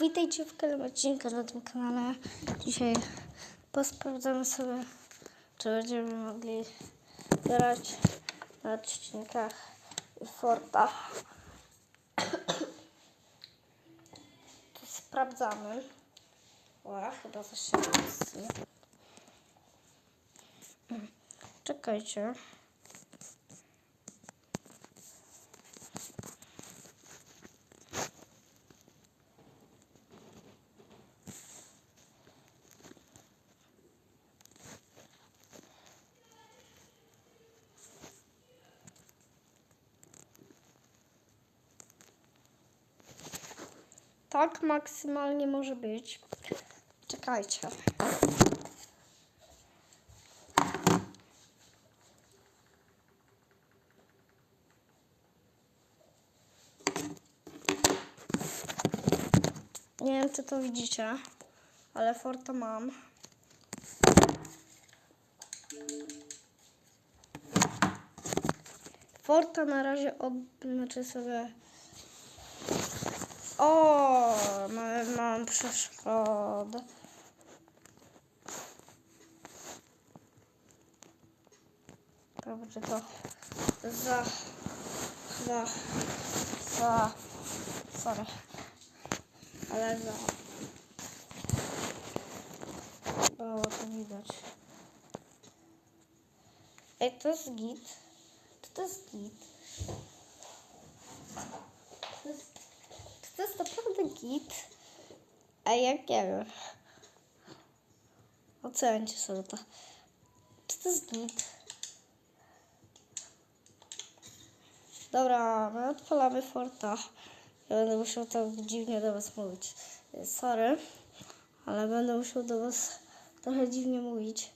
Witajcie w kolejnym odcinku na tym kanale. Dzisiaj posprawdzamy sobie, czy będziemy mogli grać na odcinkach Forta. To sprawdzamy. O, chyba coś się dzieje. Czekajcie. Tak maksymalnie może być. Czekajcie. Nie wiem, czy to widzicie, ale Forta mam. Forta na razie od... znaczy sobie... O, mam, mam przeszkodę. Dobrze, to za, za, za, sorry, ale za, było to widać. Ej, to jest git, to jest git? To jest czy to jest naprawdę git? A jak nie wiem. Ocencie sobie to. Czy to jest git? Dobra, my odpalamy Forta. Ja będę musiał tak dziwnie do was mówić. Sorry, ale będę musiał do was trochę dziwnie mówić.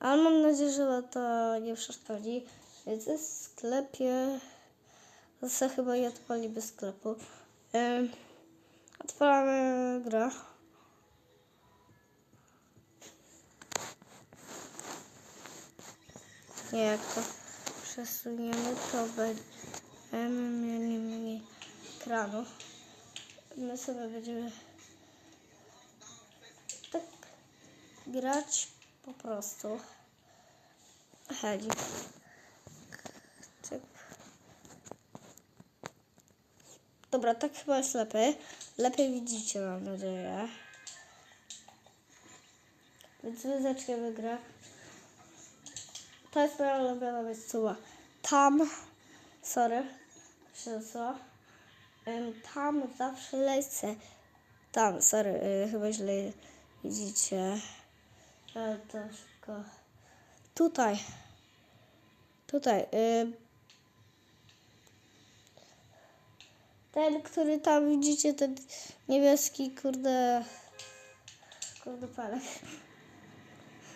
Ale mam nadzieję, że to nie przeszkodzi. Więc w sklepie. Zase chyba je odpali bez sklepu. Ym, otwieramy grę. Nie, jak to przesuniemy, to będziemy mieli mniej ekranu. My sobie będziemy tak grać po prostu. Heli. Tak. Dobra, tak chyba jest lepiej. Lepiej widzicie, mam nadzieję. Więc my zaczniemy grę. To jest moja ulubiona miejscowa. Tam, sorry, się co? Tam zawsze lecę. Tam, sorry, y, chyba źle widzicie. Ale to szybko. Tutaj. Tutaj. Y, Ten, który tam widzicie, ten niebieski, kurde, kurde palek.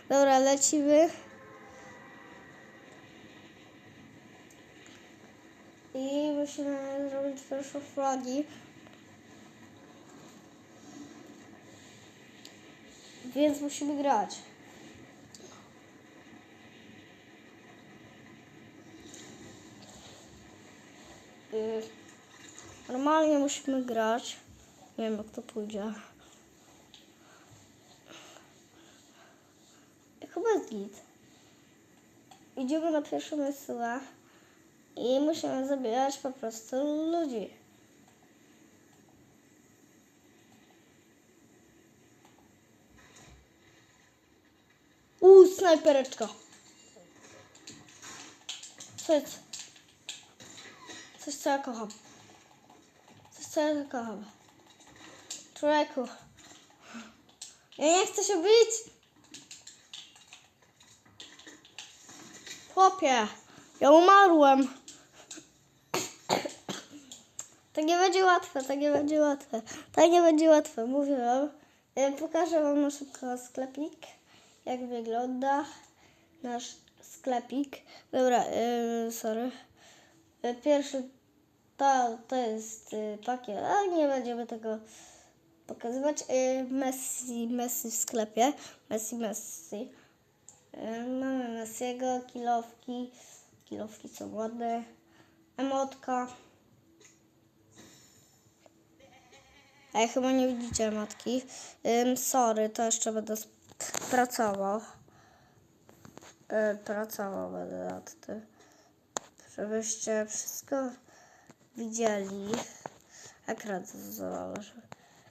Dobra, lecimy. I musimy zrobić pierwszą flagi. Więc musimy grać. Y Normalnie musimy grać. Nie wiem, jak to pójdzie. Chyba jest git. Idziemy na pierwszą wysyłę i musimy zabierać po prostu ludzi. Uuu, snajpereczka. Co jest? Coś, co ja kocham. Kocham. Człowieku. Ja nie chcę się bić. Chłopie, ja umarłem. To nie będzie łatwe, to nie będzie łatwe. To nie będzie łatwe, mówię wam. Pokażę wam na szybko sklepik, jak wygląda nasz sklepik. Dobra, yy, sorry. E, Pierwszy to, to jest y, pakiet, ale nie będziemy tego pokazywać. Y, Messi, Messi w sklepie. Messi, Messi. Y, mamy Messiego, kilowki. Kilowki są ładne. Emotka. Ej, chyba nie widzicie matki. Ym, sorry, to jeszcze będę pracował. Y, pracował będę nad tym. Żebyście wszystko widzieli. Ekran zezwala, żeby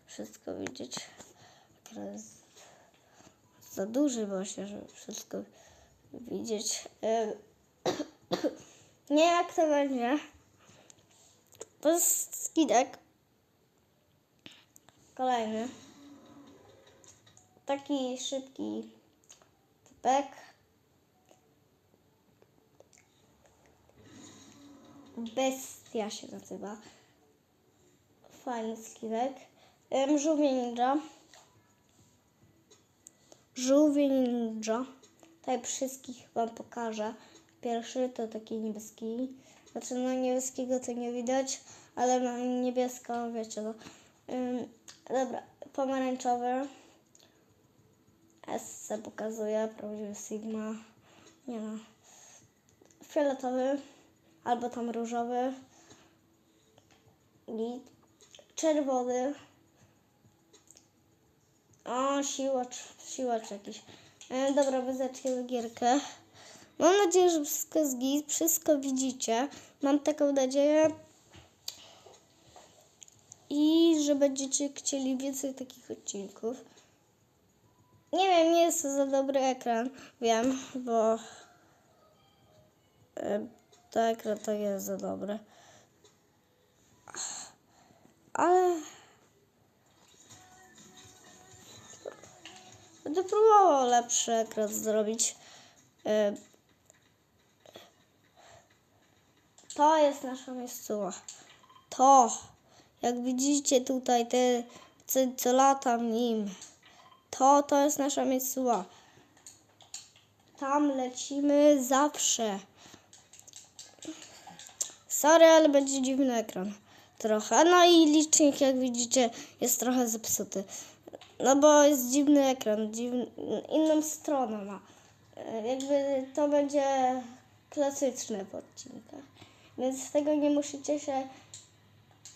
wszystko widzieć. Ekran jest za duży właśnie, żeby wszystko widzieć. Nie jak to będzie. To jest skinek. Kolejny. Taki szybki typek. Bestia się nazywa. Fajny skinek. Żółwie ninja. Żółwie ninja. Tutaj wszystkich wam pokażę. Pierwszy to taki niebieski. Znaczy no niebieskiego to nie widać, ale ma niebieską, wiecie no. Dobra, pomarańczowy. S pokazuje, prawdziwy Sigma. Nie no. Fioletowy. Albo tam różowy. Czerwony. O, siłacz, siłacz jakiś. E, dobra, wyzaczniemy gierkę. Mam nadzieję, że wszystko jest wszystko widzicie. Mam taką nadzieję. I że będziecie chcieli więcej takich odcinków. Nie wiem, nie jest to za dobry ekran, wiem, bo e, to ekran to jest za dobry. Ale będę próbował lepszy ekran zrobić. E, To jest nasza miejscowa. To, jak widzicie tutaj, te, co, co latam nim, to, to jest nasza miejscowa. Tam lecimy zawsze. Sorry, ale będzie dziwny ekran. Trochę. No i licznik, jak widzicie, jest trochę zepsuty. No bo jest dziwny ekran, dziwny, inną stronę ma. E, Jakby to będzie klasyczne w odcinkach. Więc z tego nie musicie się.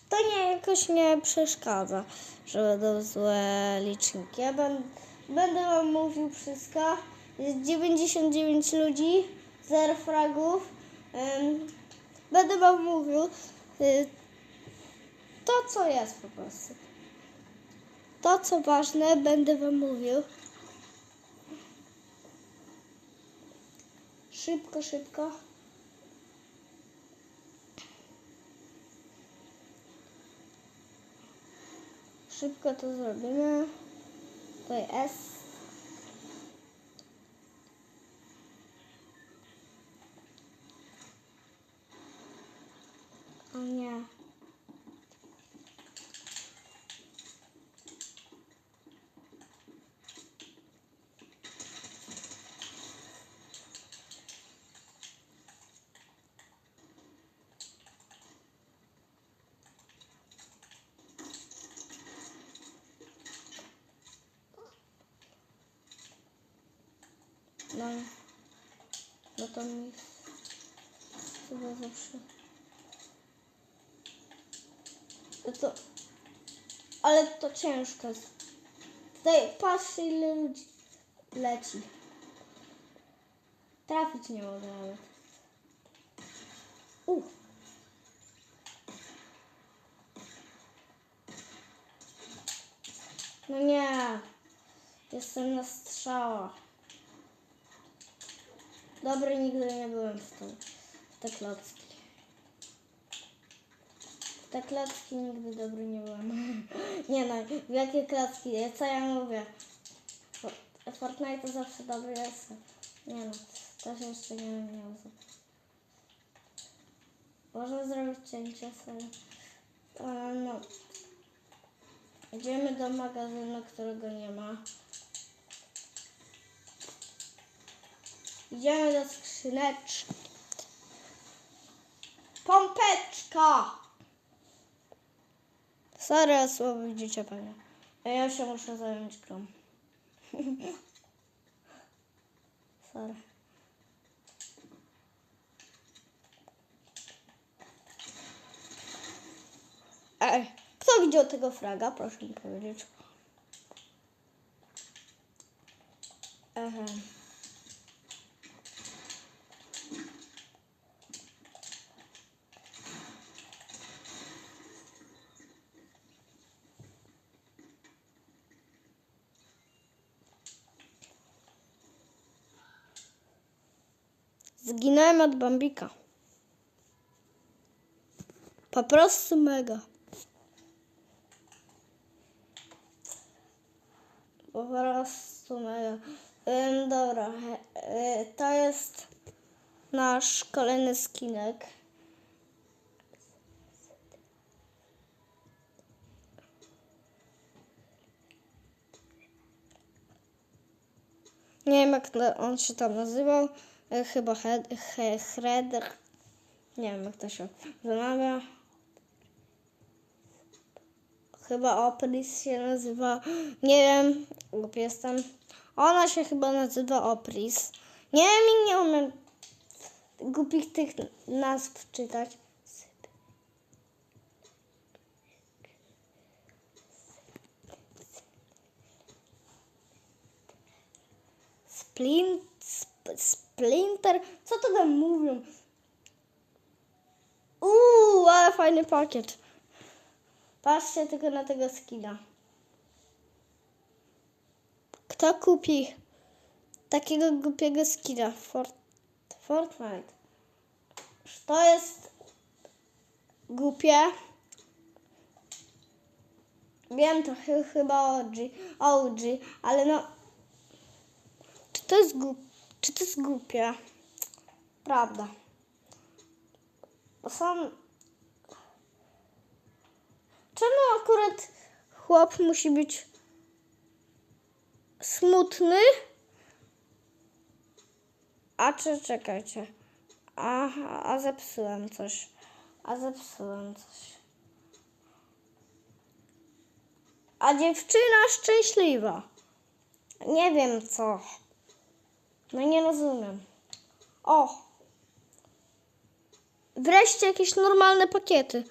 To nie jakoś nie przeszkadza, że będą złe liczniki. Ja ben, będę wam mówił wszystko. Jest 99 ludzi, 0 fragów. Będę wam mówił y, to, co jest po prostu. To, co ważne, będę wam mówił. Szybko, szybko. Szybko to zrobimy. Tutaj S. O. No, no to mi chyba zawsze. No to, ale to ciężko jest. Tutaj patrz ile ludzi leci. Trafić nie mogę nawet. U. No nie. Jestem na strzała. Nigdy nie byłem w, w te klocki. Te klocki nigdy dobry nie byłem. nie no, w jakie klocki? Co ja mówię? For- Fortnite to zawsze dobry jest. Nie no, się jeszcze nie miał. Można zrobić cięcie sobie. No. Idziemy do magazynu, którego nie ma. Idziemy do skrzyneczki. Pompeczka! Sorry, słowo widzicie pewnie. A ja się muszę zająć grą. Sorry. Ej, kto widział tego fraga? Proszę mi powiedzieć. Aha. Zginąłem od Bambika. Po prostu mega. Po prostu mega. Ym, dobra, e, to jest nasz kolejny skinek. Nie wiem jak on się tam nazywał. E, Chyba Hreder. Nie wiem jak to się wymawia. Chyba Opris się nazywa. Nie wiem, głupi jestem. Ona się chyba nazywa Opris. Nie wiem i nie umiem głupich tych nazw czytać. Splint, sp, splinter? Co to tam mówią? Uuu, ale fajny pakiet. Patrzcie tylko na tego skina. Kto kupi takiego głupiego skina Fort, Fortnite? To jest głupie. Wiem, to chy- chyba OG, OG, ale no... Czy to jest głup, Czy to jest głupie? Prawda. Bo są Czemu akurat chłop musi być smutny? A czy czekajcie. Aha, a zepsułem coś. A zepsułem coś. A dziewczyna szczęśliwa. Nie wiem co. No nie rozumiem. O! Wreszcie jakieś normalne pakiety.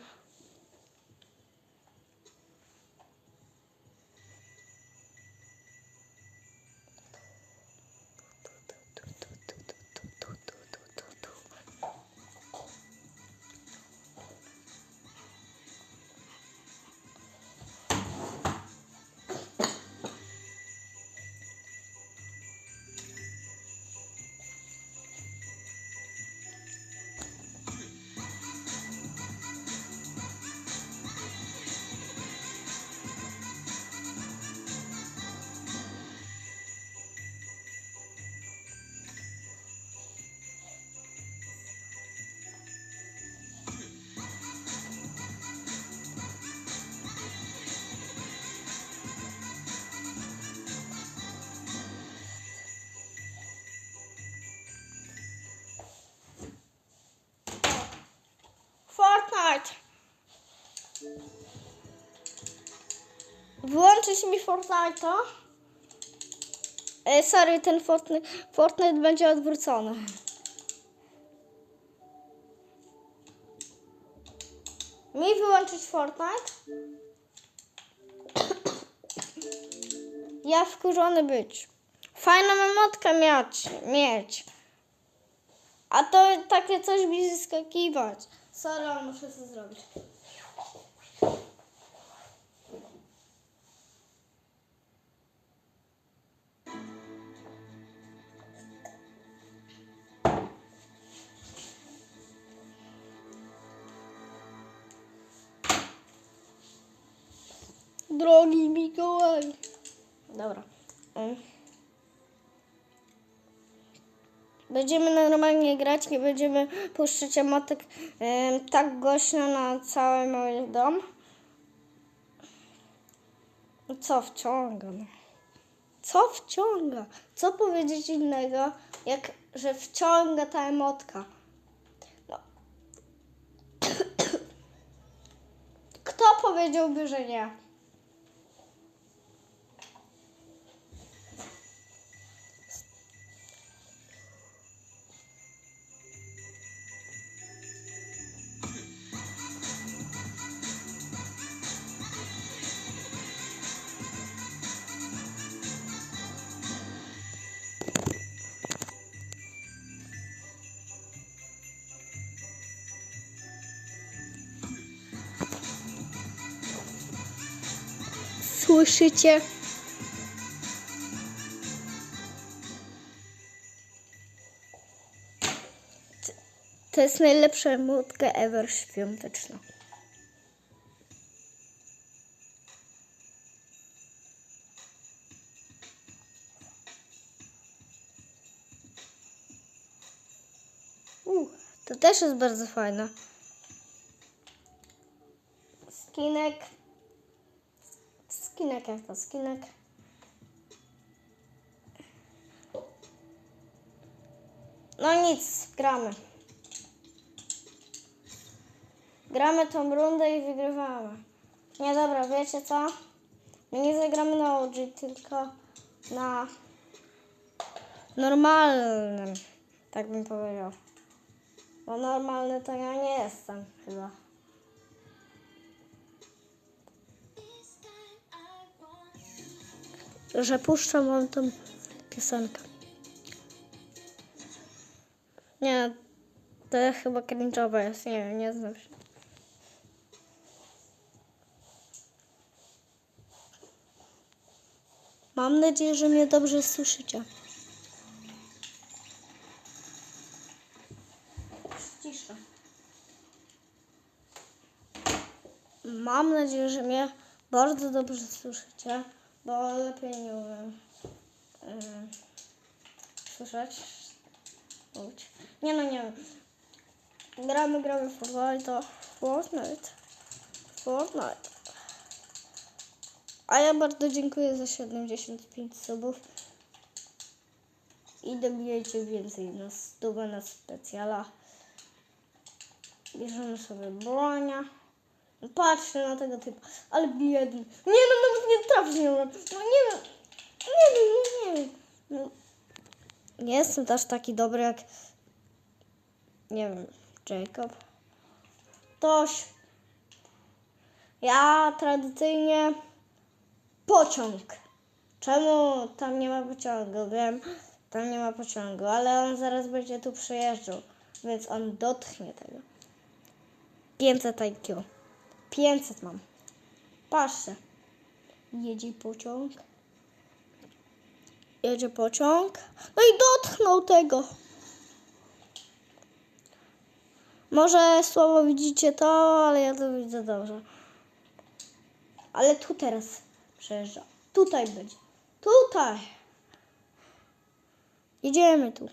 Fortnite'a? E, sorry, ten Fortnite, Fortnite będzie odwrócony. Mi wyłączyć Fortnite? Ja wkurzony być. Fajną emotkę mieć, mieć. A to takie coś mi zyskakiwać. Sorry, muszę to zrobić. Drogi Mikołaj. Dobra. Mm. Będziemy normalnie grać, nie będziemy puszczać emotek em, tak głośno na cały mój dom. Co wciąga? no? Co wciąga? Co powiedzieć innego, jak że wciąga ta emotka? No. Kto powiedziałby, że nie? Słyszycie? To- jest najlepsza emotka ever świąteczna. Uh, to też jest bardzo fajne. Skinek. Skinek jak to skinek. No nic, gramy. Gramy tą rundę i wygrywamy. Nie dobra, wiecie co? My nie zagramy na OG, tylko na normalnym. Tak bym powiedział. Bo normalny to ja nie jestem chyba. Że puszczam wam tą piosenkę. Nie, to chyba cringe'owe jest, nie wiem, nie znam się. Mam nadzieję, że mnie dobrze słyszycie. Cisza. Mam nadzieję, że mnie bardzo dobrze słyszycie, bo lepiej nie umiem yy, słyszeć. Mówić. Nie no, nie wiem. Gramy, gramy w Fortnite. Fortnite. Fortnite. A ja bardzo dziękuję za 75 subów. I dobijajcie więcej na stówę na specjala. Bierzemy sobie bronia. Patrzcie na tego typa, ale biedny. Nie no, nawet nie trafisz nie umiem. No nie wiem. Nie wiem, no nie wiem. No, nie jestem też taki dobry jak nie wiem, Jacob. Toś. Ja tradycyjnie pociąg. Czemu tam nie ma pociągu? Wiem, tam nie ma pociągu, ale on zaraz będzie tu przejeżdżał, więc on dotknie tego. 500 IQ. 500 mam. Patrzcie. Jedzie pociąg. Jedzie pociąg. No i dotknął tego. Może słabo widzicie to, ale ja to widzę dobrze. Ale tu teraz przejeżdża. Tutaj będzie. Tutaj. Jedziemy tu.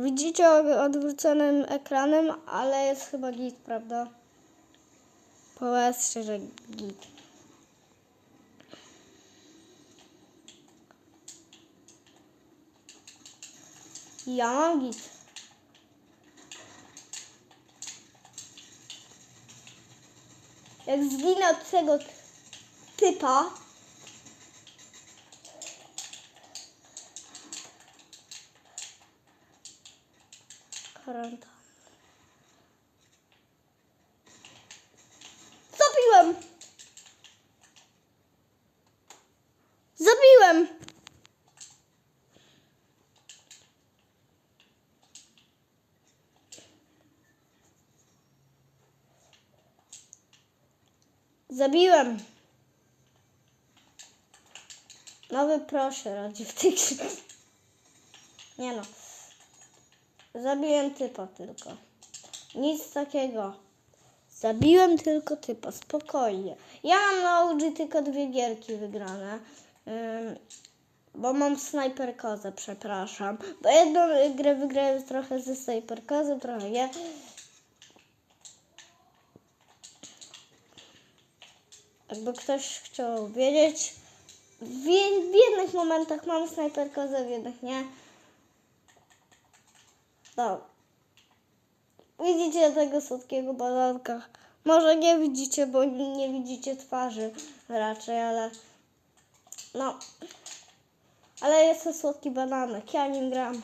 Widzicie odwróconym ekranem, ale jest chyba git, prawda? Powiedzcie, że git. Ja mam git. Jak zginę od tego typa, Zabiłem! Zabiłem! Zabiłem! Nowy proszę radzi w tej. Nie no. Zabiłem typa tylko. Nic takiego. Zabiłem tylko typa, spokojnie. Ja mam na OG tylko dwie gierki wygrane. Ym, bo mam snajperkozę, przepraszam. Bo jedną grę wygrałem trochę ze snajperkozą, trochę nie. Jakby ktoś chciał wiedzieć. W, w jednych momentach mam snajperkozę, w jednych nie. No. Widzicie tego słodkiego bananka. Może nie widzicie, bo nie widzicie twarzy raczej, ale no. Ale jest to słodki bananek. Ja nim gram.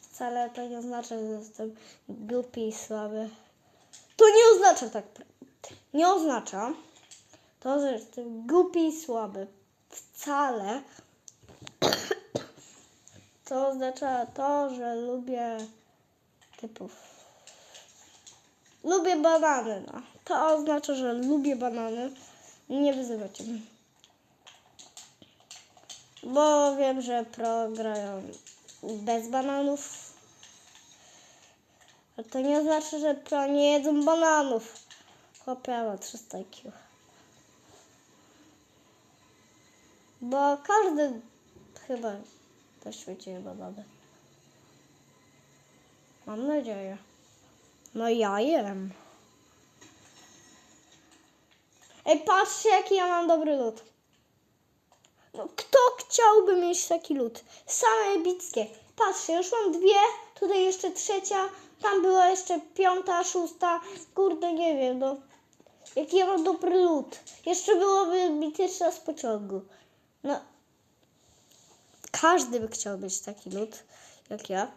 Wcale to nie oznacza, że jestem głupi i słaby. To nie oznacza tak. Nie oznacza to, że jestem głupi i słaby. Wcale. To oznacza to, że lubię typów. Lubię banany, no. To oznacza, że lubię banany. Nie wyzywacie mnie. Bo wiem, że pro grają bez bananów. Ale to nie znaczy, że pro nie jedzą bananów. Chłopiała 300 IQ. Bo każdy chyba na świecie je banany. Mam nadzieję. No ja jem. Ej, patrzcie jaki ja mam dobry lód. No, kto chciałby mieć taki lód? Same epickie. Patrzcie, już mam dwie, tutaj jeszcze trzecia, tam była jeszcze piąta, szósta. Kurde, nie wiem, no. Jaki ja mam dobry lód. Jeszcze byłoby mityczna z pociągu. No. Każdy by chciał mieć taki lód, jak ja.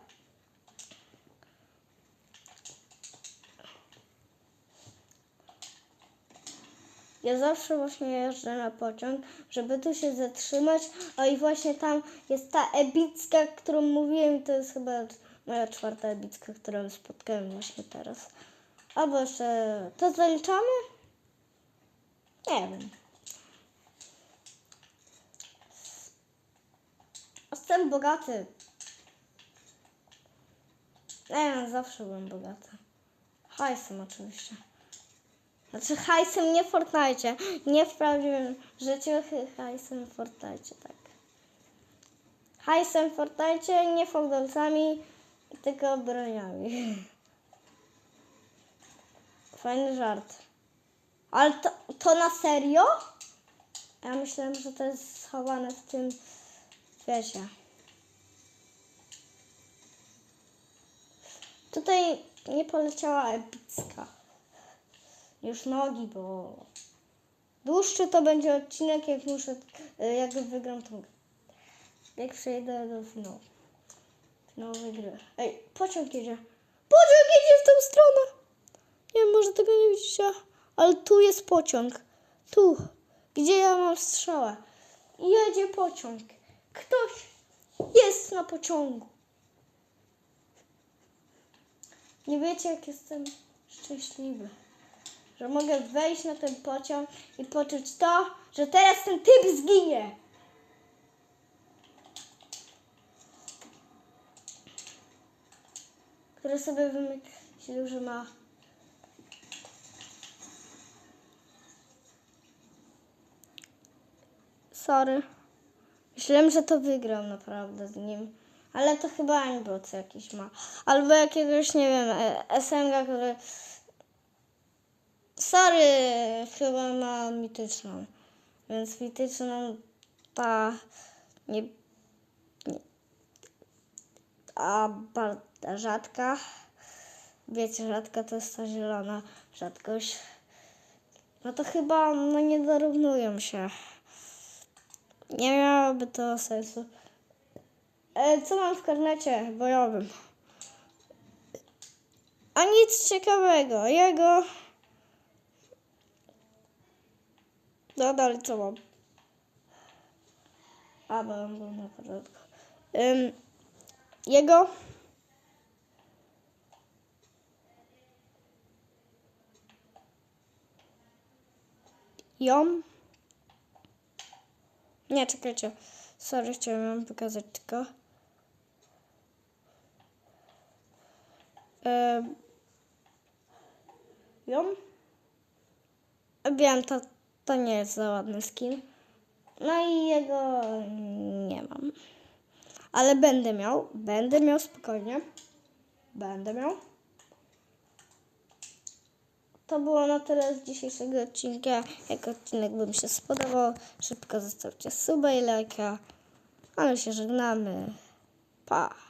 Ja zawsze właśnie jeżdżę na pociąg, żeby tu się zatrzymać. A i właśnie tam jest ta ebicka, którą mówiłem. To jest chyba moja czwarta ebicka, którą spotkałem właśnie teraz. Albo jeszcze... To zaliczamy? Nie wiem. Jestem bogaty. Nie, zawsze byłem bogaty. Hajsem oczywiście. Znaczy hajsem nie w Fortnite, nie w prawdziwym życiu, hajsem w Fortnite, tak. Hajsem w Fortnite, nie fondolcami, tylko broniami. Fajny żart. Ale to, to na serio? Ja myślałem, że to jest schowane w tym, wiecie. Tutaj nie poleciała epicka. Już nogi, bo dłuższy to będzie odcinek, jak muszę, jak wygram tą grę. Jak przejdę do finału. Finałowej gry. Ej, pociąg jedzie. Pociąg jedzie w tą stronę. Nie wiem, może tego nie widzicie, ale tu jest pociąg. Tu, gdzie ja mam strzałę. Jedzie pociąg. Ktoś jest na pociągu. Nie wiecie, jak jestem szczęśliwy że mogę wejść na ten pociąg i poczuć to, że teraz ten typ zginie. Który sobie wymyślił, że ma. Sorry. Myślałem, że to wygrał naprawdę z nim. Ale to chyba Aimbot jakiś ma. Albo jakiegoś, nie wiem, e, SMG, który Sorry, chyba ma mityczną. Więc mityczną ta nie, nie a bardzo rzadka. Wiecie, rzadka to jest ta zielona rzadkość. No to chyba no nie dorównują się. Nie miałoby to sensu. E, co mam w karnecie bojowym? A nic ciekawego. Jego No dalej co mam? A, bo on był na porządku. Ym, jego ją nie, czekajcie. Sorry, chciałem wam pokazać tylko. Ym, ją Wiem, to, to nie jest za ładny skin. No i jego nie mam. Ale będę miał, będę miał spokojnie. Będę miał. To było na tyle z dzisiejszego odcinka. Jak odcinek Wam się spodobał, szybko zostawcie suba i lajka. A my się żegnamy. Pa!